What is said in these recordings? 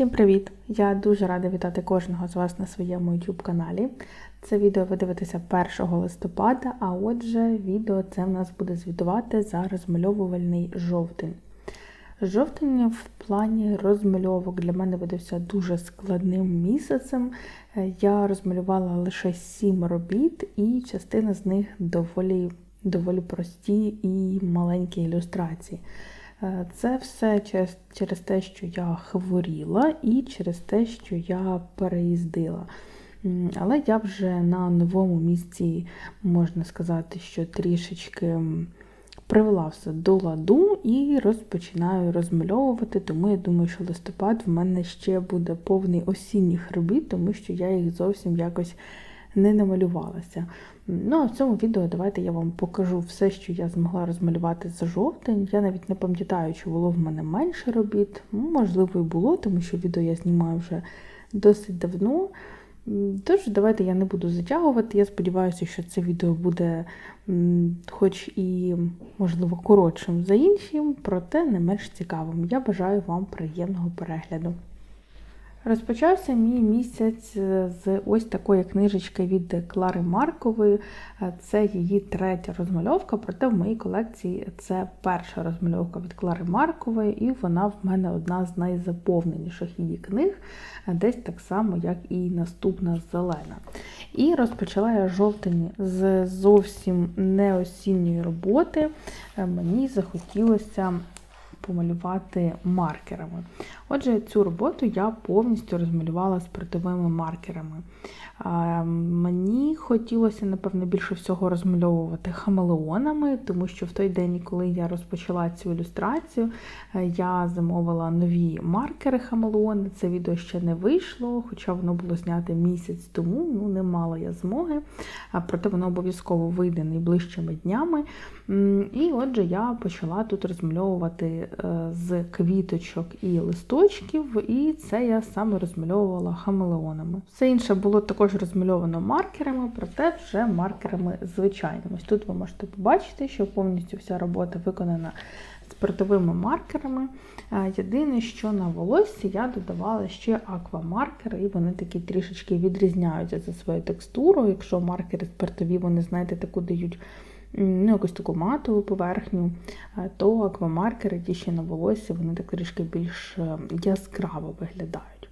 Всім привіт! Я дуже рада вітати кожного з вас на своєму YouTube каналі. Це відео ви дивитеся 1 листопада, а отже, відео це в нас буде звітувати за розмальовувальний жовтень. Жовтень в плані розмальовок для мене видався дуже складним місяцем. Я розмалювала лише 7 робіт, і частина з них доволі, доволі прості і маленькі ілюстрації. Е, Це все через, через те, що я хворіла, і через те, що я переїздила. Але я вже на новому місці, можна сказати, що трішечки привела все до ладу і розпочинаю розмальовувати. Тому я думаю, що листопад в мене ще буде повний осінніх робіт, тому що я їх зовсім якось не намалювалася. Ну, а в цьому відео давайте я вам покажу все, що я змогла розмалювати за жовтень. Я навіть не пам'ятаю, чи було в мене менше робіт. Ну, Можливо, і було, тому що відео я знімаю вже досить давно. Тож, давайте я не буду затягувати. Я сподіваюся, що це відео буде, хоч і, можливо, коротшим за іншим, проте не менш цікавим. Я бажаю вам приємного перегляду. Розпочався мій місяць з ось такої книжечки від Клари Маркової. Це її третя розмальовка, проте в моїй колекції це перша розмальовка від Клари Маркової, і вона в мене одна з найзаповненіших її книг, десь так само, як і наступна зелена. І розпочала я жовтень з зовсім не осінньої роботи. Мені захотілося помалювати маркерами. Отже, цю роботу я повністю розмалювала спиртовими маркерами. Мені хотілося, напевно, більше всього розмальовувати хамелеонами, тому що в той день, коли я розпочала цю ілюстрацію, е, я замовила нові маркери хамелеони. Це відео ще не вийшло, хоча воно було знято місяць тому, ну не мала я змоги, проте воно обов'язково вийде найближчими днями. І отже, я почала тут розмальовувати з квіточок і листочків, і це я саме розмальовувала хамелеонами. Все інше було також розмальовано маркерами, проте вже маркерами звичайними. Ось Тут ви можете побачити, що повністю вся робота виконана спиртовими маркерами. Е, Єдине, що на волоссі я додавала ще аквамаркери, і вони такі трішечки відрізняються за своєю текстурою. Якщо маркери спиртові, вони, знаєте, таку дають ну, якусь таку матову поверхню, е, то аквамаркери, ті ще на волосі, вони так трішки більш е, яскраво виглядають.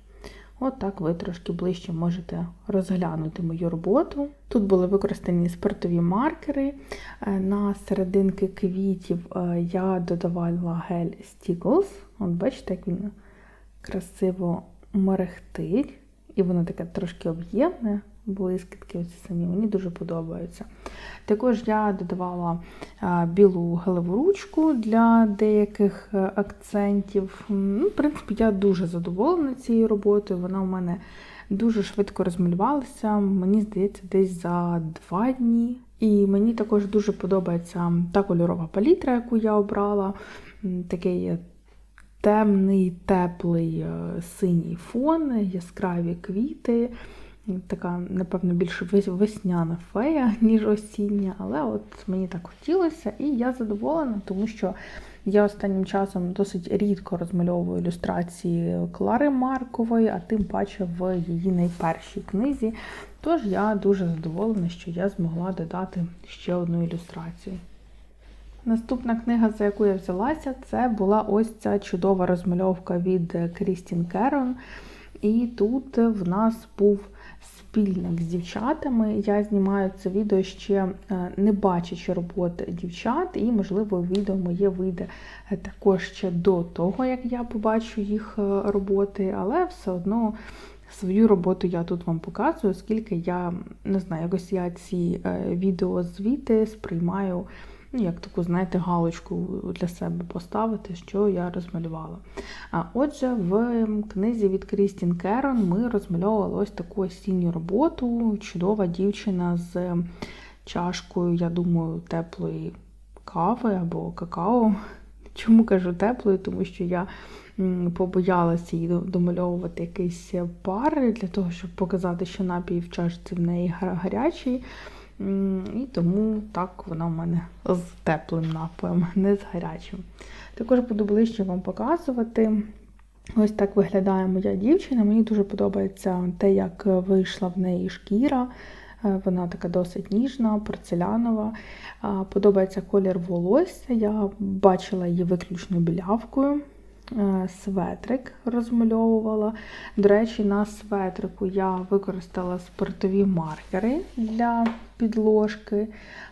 От так ви трошки ближче можете розглянути мою роботу. Тут були використані спиртові маркери. Е, На серединки квітів я додавала гель Stickles. От бачите, як він красиво мерехтить. І воно таке трошки об'ємне, блискітки оці самі, мені дуже подобаються. Також я додавала а, білу гелеву для деяких е, акцентів. Ну, в принципі, я дуже задоволена цією роботою. Вона у мене дуже швидко розмалювалася, мені здається, десь за два дні. І мені також дуже подобається та кольорова палітра, яку я обрала. Такий темний, теплий е, синій фон, яскраві квіти. Така, напевно, більше вес- весняна фея, ніж осіння, але от мені так хотілося, і я задоволена, тому що я останнім часом досить рідко розмальовую ілюстрації Клари Маркової, а тим паче в її найпершій книзі. Тож я дуже задоволена, що я змогла додати ще одну ілюстрацію. Наступна книга, за яку я взялася, це була ось ця чудова розмальовка від Крістін Керон. І тут в нас був спільник з дівчатами. Я знімаю це відео ще е, не бачачи роботи дівчат, і, можливо, відео моє вийде е, також ще до того, як я побачу їх е, роботи, але все одно. Свою роботу я тут вам показую, оскільки я не знаю, якось я ці відеозвіти сприймаю як таку, знаєте, галочку для себе поставити, що я розмалювала. А отже, в книзі від Крістін Керон ми розмальовували ось таку осінню роботу. Чудова дівчина з чашкою, я думаю, теплої кави або какао. Чому кажу теплою? Тому що я побоялася її домальовувати якийсь пар для того, щоб показати, що напій в чашці в неї гарячий. І тому так вона в мене з теплим напоєм, не з гарячим. Також буду ближче вам показувати. Ось так виглядає моя дівчина. Мені дуже подобається те, як вийшла в неї шкіра. Е, Вона така досить ніжна, порцелянова. Е, Подобається колір волосся. Я бачила її виключно білявкою. Е, Светрик розмальовувала. До речі, на светрику я використала спиртові маркери для підложки.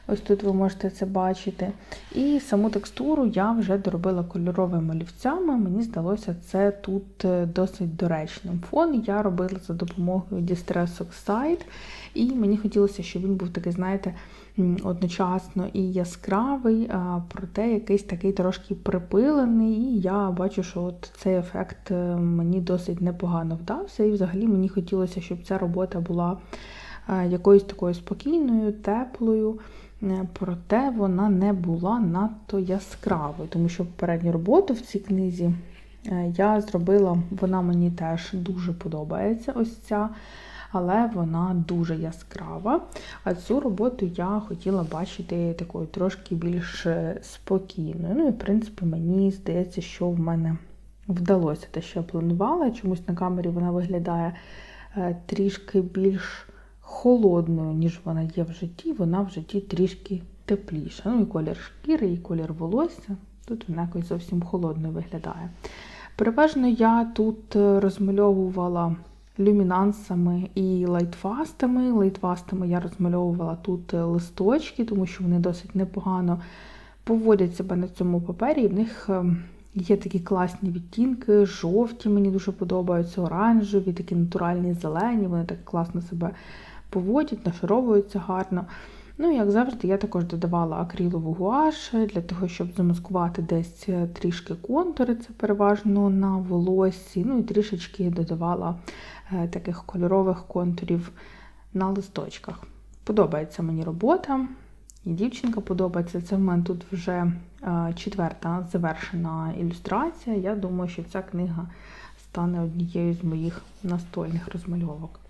Ось тут ви можете це бачити. І саму текстуру я вже доробила кольоровими олівцями. Мені здалося, це тут е, досить доречним. Фон я робила за допомогою Distress Oxide, і мені хотілося, щоб він був такий, знаєте, одночасно і яскравий, проте якийсь такий трошки припилений. І я бачу, що от цей ефект е, мені досить непогано вдався. І взагалі мені хотілося, щоб ця робота була е, якоюсь такою спокійною, теплою. Е, Проте вона не була надто яскравою, тому що попередню роботу в цій книзі я зробила, вона мені теж дуже подобається, ось ця, але вона дуже яскрава. А цю роботу я хотіла бачити такою трошки більш е, спокійною. Ну і, в принципі, мені здається, що в мене вдалося те, що я планувала. Чомусь на камері вона виглядає е, трішки більш холодною, ніж вона є в житті, вона в житті трішки тепліша. Ну і колір шкіри, і колір волосся. Тут вона якось зовсім холодною виглядає. Переважно я тут е, розмальовувала люмінансами і лайтфастами. Лайтфастами я розмальовувала тут е, листочки, тому що вони досить непогано поводять себе на цьому папері, і в них е, є такі класні відтінки, жовті, мені дуже подобаються, оранжеві, такі натуральні зелені, вони так класно себе поводять, нашаровуються гарно. Ну, як завжди, я також додавала акрилову гуаш для того, щоб замаскувати десь е, трішки контури, це переважно на волоссі. Ну і трішечки додавала е, таких кольорових контурів на листочках. Подобається мені робота, і дівчинка подобається. Це в мене тут вже е, четверта завершена ілюстрація. Я думаю, що ця книга стане однією з моїх настольних розмальовок.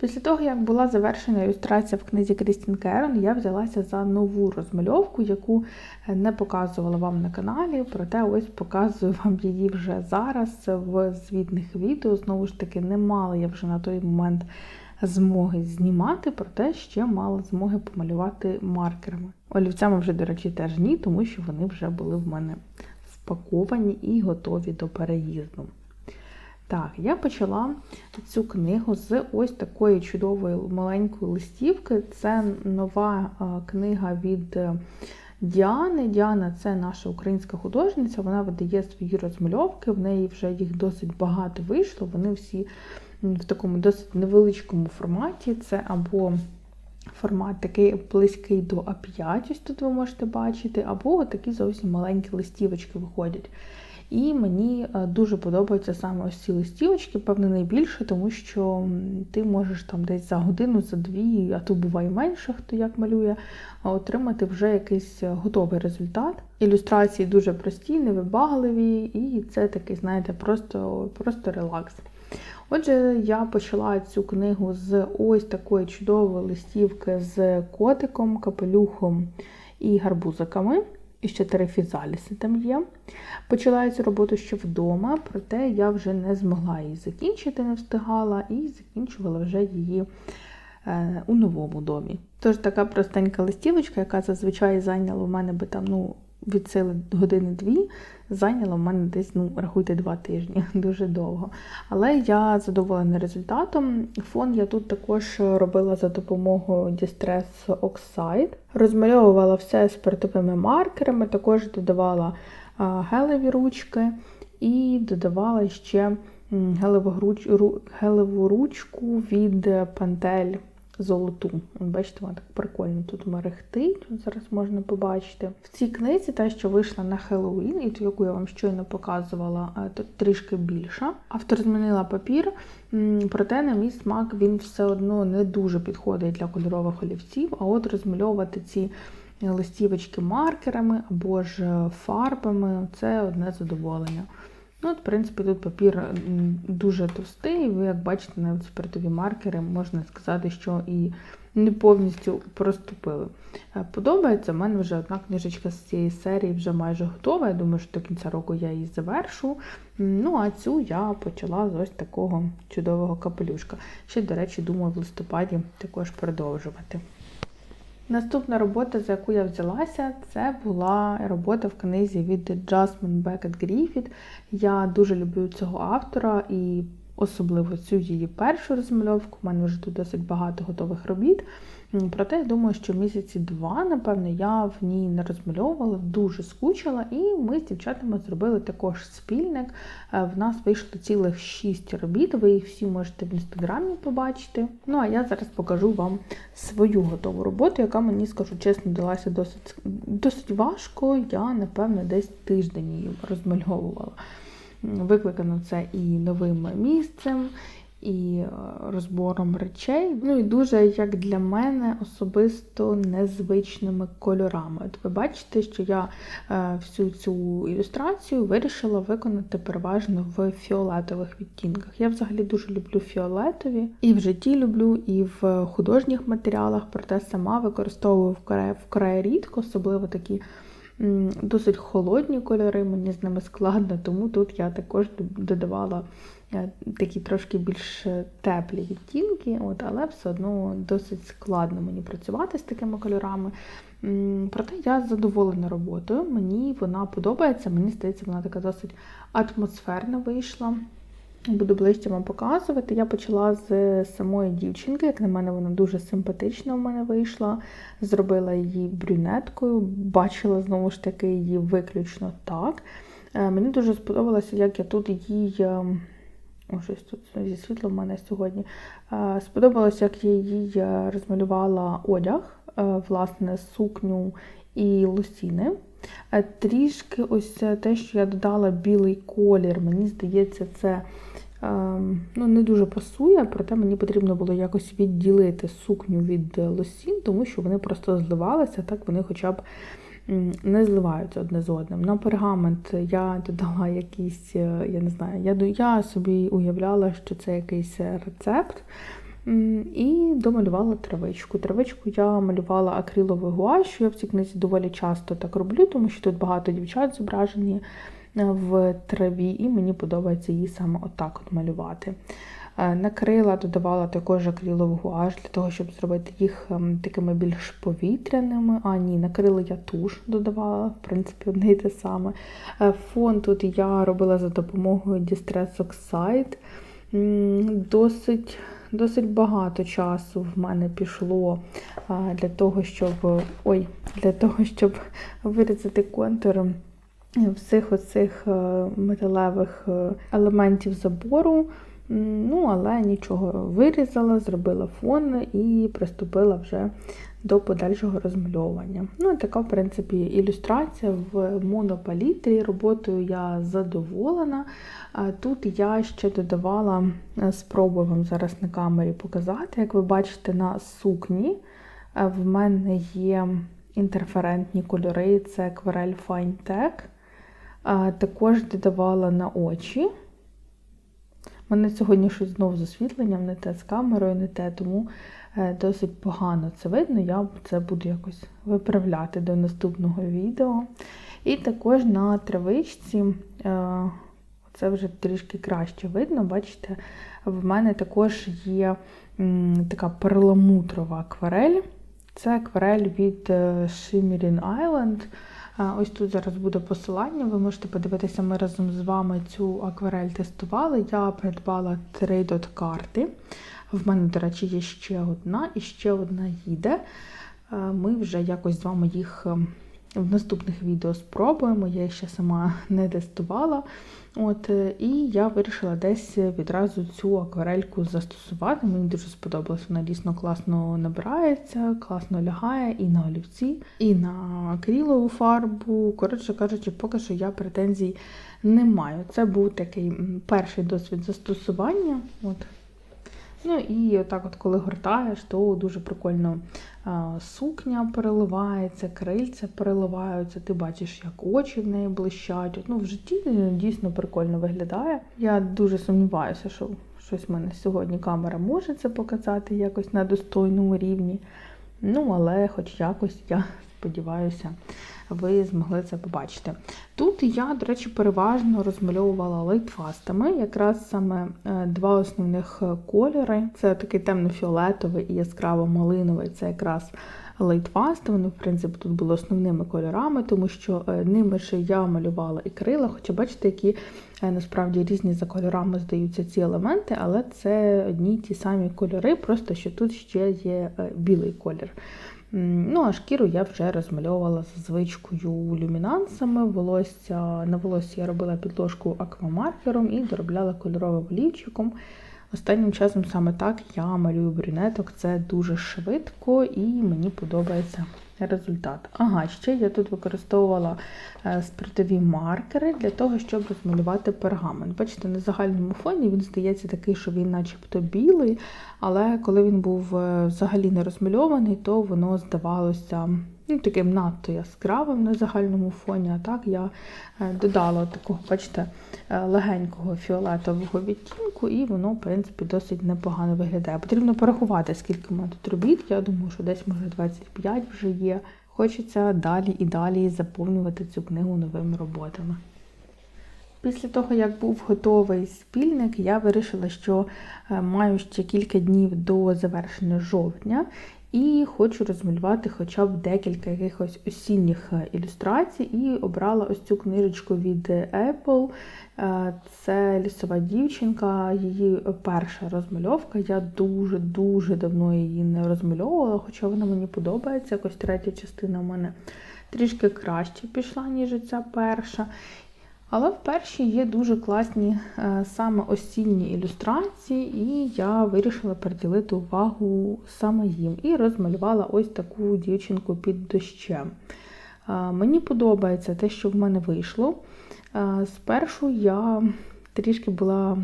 Після того, як була завершена ілюстрація в книзі Крістін Керон, я взялася за нову розмальовку, яку не показувала вам на каналі, проте ось показую вам її вже зараз в звітних відео. Знову ж таки, не мала я вже на той момент змоги знімати, проте ще мала змоги помалювати маркерами. Олівцями вже, до речі, теж ні, тому що вони вже були в мене спаковані і готові до переїзду. Так, я почала цю книгу з ось такої чудової маленької листівки. Це нова книга від е, Діани. Діана це наша українська художниця, вона видає свої розмальовки, в неї вже їх досить багато вийшло. Вони всі в такому досить невеличкому форматі. Це або формат такий близький до А5, ось тут ви можете бачити, або такі зовсім маленькі листівочки виходять. І мені е, дуже подобаються саме ось ці листівочки, певно, найбільше, тому що ти можеш там десь за годину, за дві, а то буває менше, хто як малює, отримати вже якийсь готовий результат. Ілюстрації дуже прості, невибагливі, і це такий, знаєте, просто, просто релакс. Отже, я почала цю книгу з ось такої чудової листівки з котиком, капелюхом і гарбузиками. І ще три фізаліси там є. Почала я цю роботу ще вдома, проте я вже не змогла її закінчити, не встигала, і закінчувала вже її е, у новому домі. Тож така простенька листівочка, яка зазвичай зайняла в мене би там, ну, від сили години-дві, зайняла в мене десь, ну, рахуйте, два тижні, дуже довго. Але я задоволена результатом. Фон я тут також робила за допомогою Distress Oxide. Розмальовувала все спиртовими маркерами, також додавала гелеві ручки і додавала ще гелеву ручку від пантель золоту. Бачите, вона так прикольно тут мерехтить, зараз можна побачити. В цій книзі, та, що вийшла на Хеллоуін, і ту, яку я вам щойно показувала, е, трішки більша. Автор змінила папір, проте, на мій смак, він все одно не дуже підходить для кольорових олівців, а от розмальовувати ці. Листівочки маркерами або ж фарбами це одне задоволення. Ну, от, В принципі, тут папір дуже товстий, ви, як бачите, навіть спиртові маркери, можна сказати, що і не повністю проступили. Е, Подобається, в мене вже одна книжечка з цієї серії вже майже готова. Я думаю, що до кінця року я її завершу. Ну, а цю я почала з ось такого чудового капелюшка. Ще, до речі, думаю, в листопаді також продовжувати. Наступна робота, за яку я взялася, це була робота в книзі від Jasmine Beckett Griffith. Я дуже люблю цього автора і особливо цю її першу розмальовку. У мене вже тут досить багато готових робіт. Проте я думаю, що місяці два, напевно, я в ній не розмальовувала, дуже скучила, і ми з дівчатами зробили також спільник. Е, В нас вийшло цілих шість робіт. Ви їх всі можете в інстаграмі побачити. Ну а я зараз покажу вам свою готову роботу, яка мені, скажу чесно, далася досить, досить важко. Я, напевно, десь тиждень її розмальовувала. Викликано це і новим місцем, і е, розбором речей. Ну і дуже, як для мене, особисто незвичними кольорами. От ви бачите, що я е, всю цю ілюстрацію вирішила виконати переважно в фіолетових відтінках. Я взагалі дуже люблю фіолетові, і в житті люблю, і в художніх матеріалах, проте сама використовую вкрай, вкрай рідко, особливо такі досить холодні кольори, мені з ними складно, тому тут я також додавала е, такі трошки більш теплі відтінки, от, але все одно досить складно мені працювати з такими кольорами. Проте я задоволена роботою, мені вона подобається, мені здається, вона така досить атмосферна вийшла. Буду ближче вам показувати. Я почала з самої дівчинки, як на мене, вона дуже симпатична в мене вийшла. Зробила її брюнеткою, бачила знову ж таки її виключно так. Е, Мені дуже сподобалося, як я тут її. е, О, щось тут зі світлом в мене сьогодні. Е, Сподобалося, як я е, розмалювала одяг, власне, сукню і лосіни. Е, Трішки ось те, що я додала білий колір, мені здається, це ем, ну, не дуже пасує, проте мені потрібно було якось відділити сукню від лосін, тому що вони просто зливалися, так вони хоча б не зливаються одне з одним. На пергамент я додала якийсь, е, я не знаю, я, я собі уявляла, що це якийсь рецепт. І домалювала травичку. Травичку я малювала акриловою гуашю. Я в цій книзі доволі часто так роблю, тому що тут багато дівчат зображені е, в траві, і мені подобається її саме отак от малювати. Е, На крила додавала також акрилову гуаш для того, щоб зробити їх ем, такими більш повітряними. А ні, на крила я туш додавала, в принципі, одне і те саме. Е, Фон тут я робила за допомогою Distress Oxide. Досить Досить багато часу в мене пішло для того, щоб ой, для того, щоб вирізати контур всіх оцих е, металевих е, елементів забору. Ну, але нічого вирізала, зробила фон і приступила вже до подальшого розмальовування. Ну, така, в принципі, ілюстрація в монопалітрі. Роботою я задоволена. Тут я ще додавала, е, спробую вам зараз на камері показати. Як ви бачите, на сукні е, в мене є інтерферентні кольори, це Aquarelle Fine Tech. Також додавала на очі. Мене сьогодні щось знову з освітленням, не те з камерою, не те, тому е, досить погано це видно. Я це буду якось виправляти до наступного відео. І також на травичці, е, це вже трішки краще видно, бачите, в мене також є така перламутрова акварель. Це акварель від е, Shimmering Island. Ось тут зараз буде посилання, ви можете подивитися, ми разом з вами цю акварель тестували. Я придбала три дот-карти. В мене, до речі, є ще одна і ще одна їде. Е, Ми вже якось з вами їх е, в наступних відео спробуємо. Я ще сама не тестувала. От, е, І я вирішила десь відразу цю акварельку застосувати. Мені дуже сподобалось, вона дійсно класно набирається, класно лягає і на олівці, і на акрилову фарбу. Коротше кажучи, поки що я претензій не маю. Це був такий перший досвід застосування. От. Ну і отак, от коли гортаєш, то дуже прикольно сукня переливається, крильця переливаються, ти бачиш, як очі в неї блищать. Ну, в житті дійсно прикольно виглядає. Я дуже сумніваюся, що щось в мене сьогодні камера може це показати якось на достойному рівні. Ну, але хоч якось я сподіваюся, ви змогли це побачити. Тут я, до речі, переважно розмальовувала лейтфастами, якраз саме е, два основних кольори. Це такий темно-фіолетовий і яскраво-малиновий, це якраз лейтфаст. Вони, в принципі, тут були основними кольорами, тому що е, ними ж я малювала і крила, хоча бачите, які е, насправді різні за кольорами здаються ці елементи, але це одні й ті самі кольори, просто що тут ще є білий колір. Ну, а шкіру я вже розмальовувала за звичкою люмінансами. Волосся, На волосся я робила підложку аквамаркером і доробляла кольоровим олівчиком. Останнім часом саме так я малюю брюнеток, це дуже швидко і мені подобається результат. Ага, ще я тут використовувала е, спиртові маркери для того, щоб розмалювати пергамент. Бачите, на загальному фоні він здається такий, що він начебто білий, але коли він був е, взагалі не розмальований, то воно здавалося ну, таким надто яскравим на загальному фоні. А так я е, додала такого, бачите, легенького фіолетового відтінку, і воно, в принципі, досить непогано виглядає. Потрібно порахувати, скільки в мене тут робіт. Я думаю, що десь, може, 25 вже є. Хочеться далі і далі заповнювати цю книгу новими роботами. Після того, як був готовий спільник, я вирішила, що е, маю ще кілька днів до завершення жовтня, і хочу розмалювати хоча б декілька якихось осінніх е, ілюстрацій. І обрала ось цю книжечку від Apple. Е, це лісова дівчинка, її перша розмальовка. Я дуже-дуже давно її не розмальовувала, хоча вона мені подобається. Якось третя частина в мене трішки краще пішла, ніж ця перша. Але в першій є дуже класні е, саме осінні ілюстрації, і я вирішила приділити увагу саме їм. І розмалювала ось таку дівчинку під дощем. Е, мені подобається те, що в мене вийшло. Е, спершу я трішки була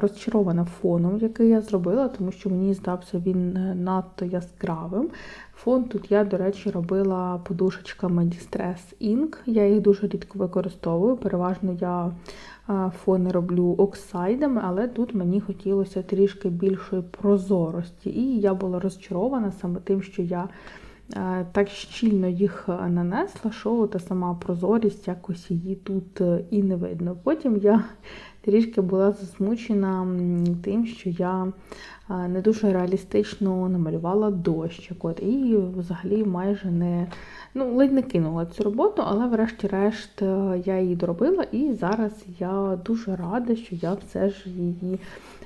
розчарована фоном, який я зробила, тому що мені здався він надто яскравим. Фон тут я, до речі, робила подушечками Distress Ink. Я їх дуже рідко використовую. Переважно я фони роблю оксайдами, але тут мені хотілося трішки більшої прозорості. І я була розчарована саме тим, що я так щільно їх нанесла, що та сама прозорість якось її тут е, і не видно. Потім я трішки була засмучена тим, що я не дуже реалістично намалювала дощ. От, І взагалі майже не ну, ледь не кинула цю роботу, але врешті-решт е, я її доробила, і зараз я дуже рада, що я все ж її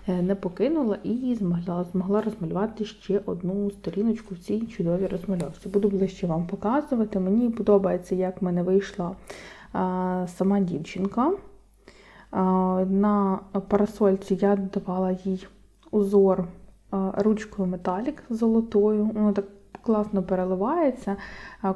е, не покинула і змогла змогла розмалювати ще одну сторіночку в цій чудовій розмальовці. Буду ближче вам показувати. Мені подобається, як в мене вийшла сама дівчинка. На парасольці я додавала їй узор ручкою металік золотою. Воно так класно переливається.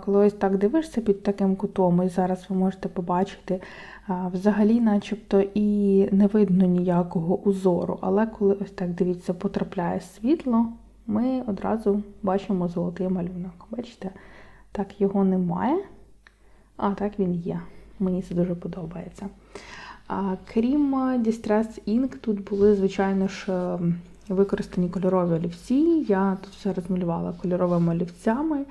Коли ось так дивишся під таким кутом, і зараз ви можете побачити, взагалі, начебто, і не видно ніякого узору. Але коли ось так, дивіться, потрапляє світло, ми одразу бачимо золотий малюнок. Бачите? Так, його немає, а так він є. Мені це дуже подобається. Крім Distress Ink, тут були, звичайно ж, ем, використані кольорові олівці. Я тут все розмалювала кольоровими олівцями,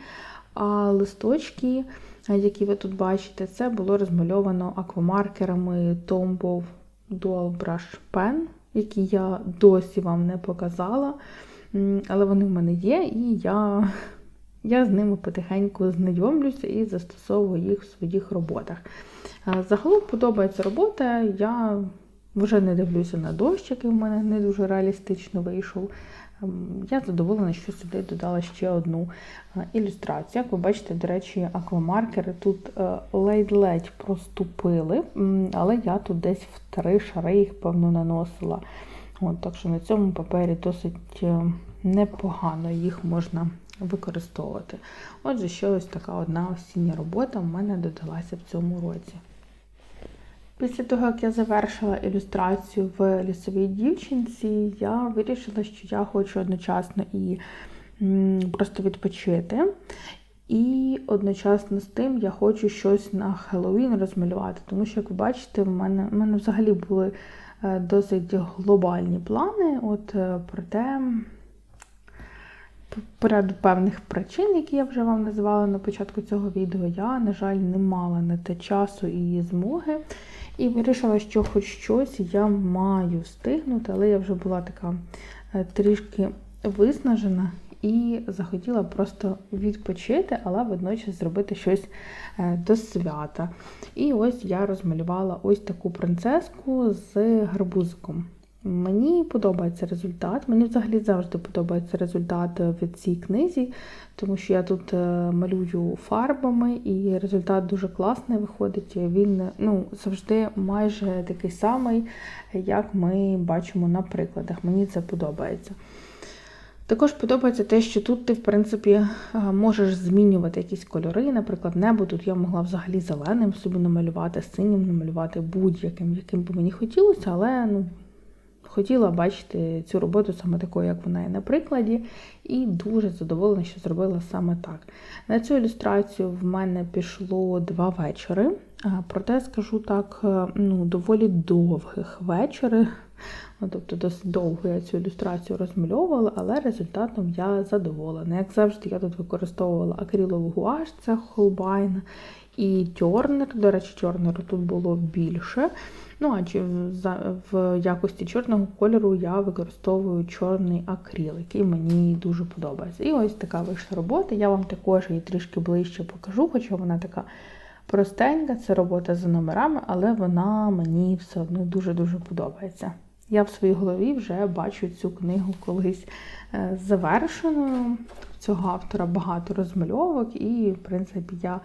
а листочки, які ви тут бачите, це було розмальовано аквамаркерами Tombow Dual Brush Pen, які я досі вам не показала. Але вони в мене є, і я я з ними потихеньку знайомлюся і застосовую їх в своїх роботах. Загалом подобається робота. Я вже не дивлюся на дощ, який в мене не дуже реалістично вийшов. Ем, я задоволена, що сюди додала ще одну е, ілюстрацію. Як ви бачите, до речі, аквамаркери тут е, ледь-ледь проступили, але я тут десь в три шари їх, певно, наносила. От, Так що на цьому папері досить е, непогано їх можна використовувати. Отже, ще ось така одна осіння робота в мене додалася в цьому році. Після того, як я завершила ілюстрацію в лісовій дівчинці, я вирішила, що я хочу одночасно і просто відпочити. І одночасно з тим я хочу щось на Хеллоуін розмалювати. Тому що, як ви бачите, в мене в мене взагалі були е, досить глобальні плани. От е, проте по ряду певних причин, які я вже вам називала на початку цього відео, я, на жаль, не мала на те часу і змоги. І вирішила, що хоч щось я маю встигнути, але я вже була така е, трішки виснажена і захотіла просто відпочити, але водночас зробити щось е, до свята. І ось я розмалювала ось таку принцеску з гарбузиком. Мені подобається результат. Мені взагалі завжди подобається результат в цій книзі, тому що я тут е, малюю фарбами, і результат дуже класний виходить. Він ну, завжди майже такий самий, як ми бачимо на прикладах. Мені це подобається. Також подобається те, що тут ти, в принципі, е, можеш змінювати якісь кольори. Наприклад, небо тут я могла взагалі зеленим собі намалювати, синім намалювати будь-яким, яким би мені хотілося, але ну, хотіла бачити цю роботу саме такою, як вона є на прикладі, і дуже задоволена, що зробила саме так. На цю ілюстрацію в мене пішло два вечори, проте скажу так, е, ну, доволі довгих вечори. Тобто досить довго я цю ілюстрацію розмальовувала, але результатом я задоволена. Як завжди, я тут використовувала акрилову гуаш, це Холбайн, і тьорнер. До речі, тьорнеру тут було більше. Ну, а чи в якості чорного кольору я використовую чорний акрил, який мені дуже подобається. І ось така вийшла робота. Я вам також її трішки ближче покажу, хоча вона така простенька, це робота за номерами, але вона мені все одно дуже-дуже подобається. Я в своїй голові вже бачу цю книгу колись е, завершеною. Цього автора багато розмальовок, і, в принципі, я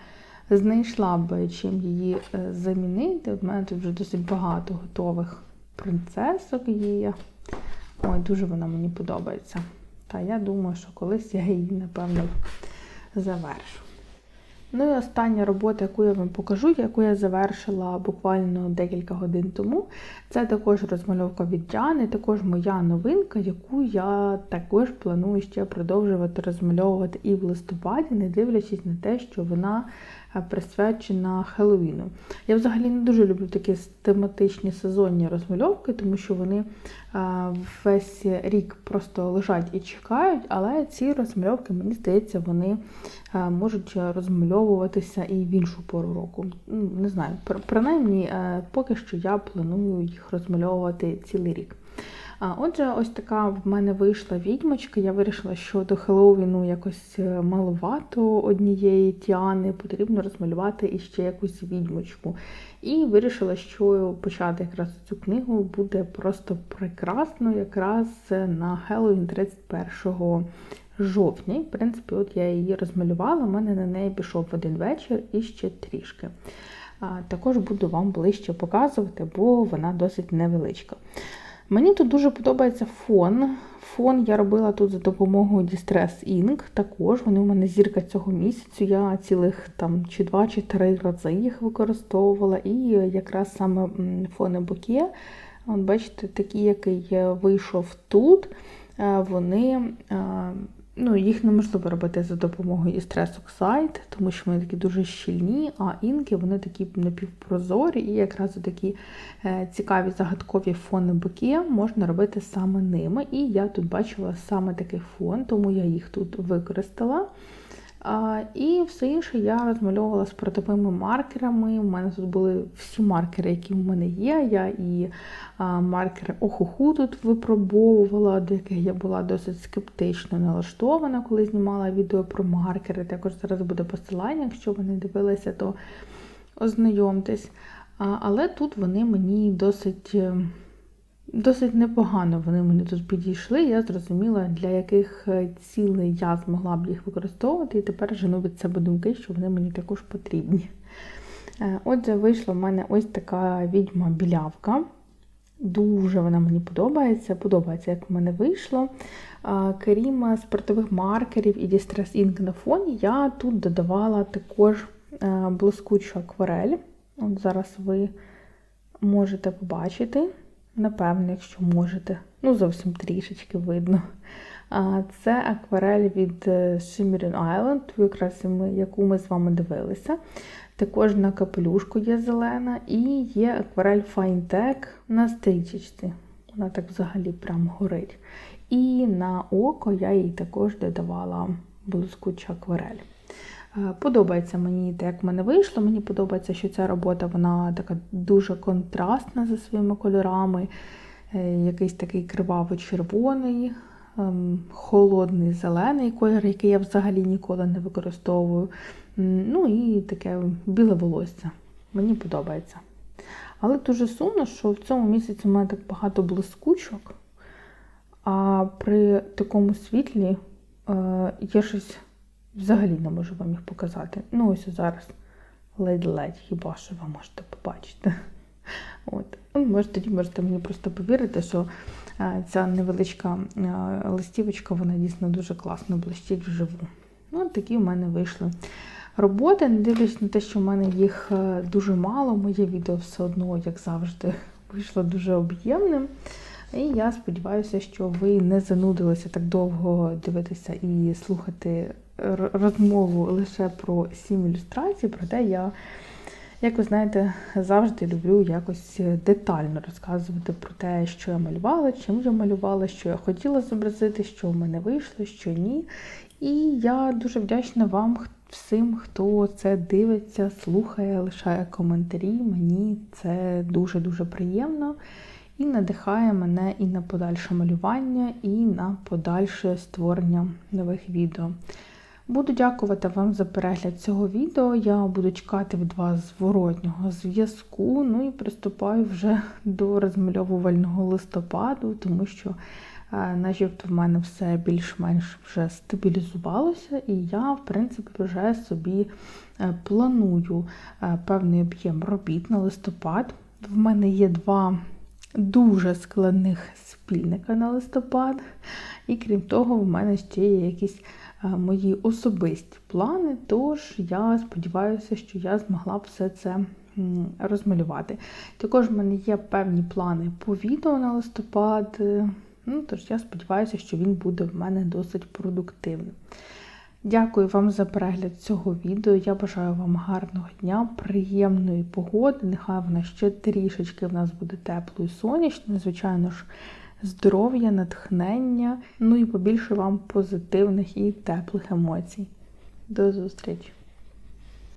знайшла б чим її е, замінити. У мене тут вже досить багато готових принцесок є. Ой, дуже вона мені подобається. Та я думаю, що колись я її, напевно, завершу. Ну і остання робота, яку я вам покажу, яку я завершила буквально декілька годин тому. Це також розмальовка від Діани, також моя новинка, яку я також планую ще продовжувати розмальовувати і в листопаді, не дивлячись на те, що вона присвячена Хеллоуіну. Я взагалі не дуже люблю такі тематичні сезонні розмальовки, тому що вони е, весь рік просто лежать і чекають, але ці розмальовки, мені здається, вони е, можуть розмальовуватися і в іншу пору року. Ну, не знаю, принаймні, поки що я планую їх розмальовувати цілий рік. Отже, ось така в мене вийшла відьмочка. Я вирішила, що до Хеллоуіну якось е, маловато однієї тіани, потрібно розмалювати іще якусь відьмочку. І вирішила, що почати якраз цю книгу буде просто прекрасно, якраз на Хеллоуін 31 жовтня. В принципі, от я її розмалювала, у мене на неї пішов один вечір і ще трішки. Також буду вам ближче показувати, бо вона досить невеличка. Мені тут дуже подобається фон. Фон я робила тут за допомогою Distress Ink. Також вони у мене зірка цього місяцю. Я цілих там чи два, чи три рази їх використовувала. І якраз саме фони боке, бачите, такий, який вийшов тут, е, вони е, Ну, Їх неможливо робити за допомогою стрес Оксайд, тому що вони такі дуже щільні, а інки вони такі напівпрозорі і якраз такі е, цікаві загадкові фони боки можна робити саме ними. І я тут бачила саме такий фон, тому я їх тут використала. І все інше я розмальовувала спортовими маркерами. У мене тут були всі маркери, які в мене є. Я і маркери охуху тут випробовувала, до яких я була досить скептично налаштована, коли знімала відео про маркери. Також зараз буде посилання, якщо ви не дивилися, то ознайомтесь. Але тут вони мені досить. Досить непогано вони мені тут підійшли. Я зрозуміла, для яких е, цілей я змогла б їх використовувати, і тепер жену від себе думки, що вони мені також потрібні. Е, отже, вийшла в мене ось така відьма-білявка. Дуже вона мені подобається. Подобається, як в мене вийшло. Крім спиртових маркерів і Distress Ink на фоні, я тут додавала також е, блискучу акварель. От Зараз ви можете побачити, напевно, якщо можете, ну зовсім трішечки видно. Це акварель від е, Shimmering Island, якраз яку ми з вами дивилися. Також на капелюшку є зелена, і є акварель Fine Tech на стрічечці. Вона так взагалі прям горить. І на око я їй також додавала блискучу акварель. Е, Подобається мені те, як в мене вийшло. Мені подобається, що ця робота вона така дуже контрастна за своїми кольорами. Е, Якийсь такий криваво-червоний, ем, холодний зелений колір, який я взагалі ніколи не використовую. Ну і таке біле волосся. Мені подобається. Але дуже сумно, що в цьому місяці у мене так багато блискучок, а при такому світлі е, я щось взагалі не можу вам їх показати. Ну, ось зараз ледь-ледь, хіба що ви можете побачити. От. Ну, може, тоді можете мені просто повірити, що е, ця невеличка е, листівочка, вона дійсно дуже класно блищить вживу. Ну, от такі в мене вийшли роботи. Не дивлячись на те, що в мене їх е, дуже мало, моє відео все одно, як завжди, вийшло дуже об'ємним. І я сподіваюся, що ви не занудилися так довго дивитися і слухати розмову лише про сім ілюстрацій, проте я, як ви знаєте, завжди люблю якось детально розказувати про те, що я малювала, чим я малювала, що я хотіла зобразити, що в мене вийшло, що ні. І я дуже вдячна вам всім, хто це дивиться, слухає, лишає коментарі. Мені це дуже-дуже приємно і надихає мене і на подальше малювання, і на подальше створення нових відео. Буду дякувати вам за перегляд цього відео. Я буду чекати від вас зворотнього зв'язку. Ну і приступаю вже до розмальовувального листопаду, тому що е, начебто в мене все більш-менш вже стабілізувалося, і я, в принципі, вже собі е, планую е, певний об'єм робіт на листопад. В мене є два дуже складних спільника на листопад. І крім того, в мене ще є якісь мої особисті плани. Тож я сподіваюся, що я змогла все це розмалювати. Також в мене є певні плани по відео на листопад. е, Ну, тож я сподіваюся, що він буде в мене досить продуктивним. Дякую вам за перегляд цього відео. Я бажаю вам гарного дня, приємної погоди. Нехай вона ще трішечки в нас буде тепло і сонячно. Звичайно ж, здоров'я, натхнення. Ну і побільше вам позитивних і теплих емоцій. До зустрічі!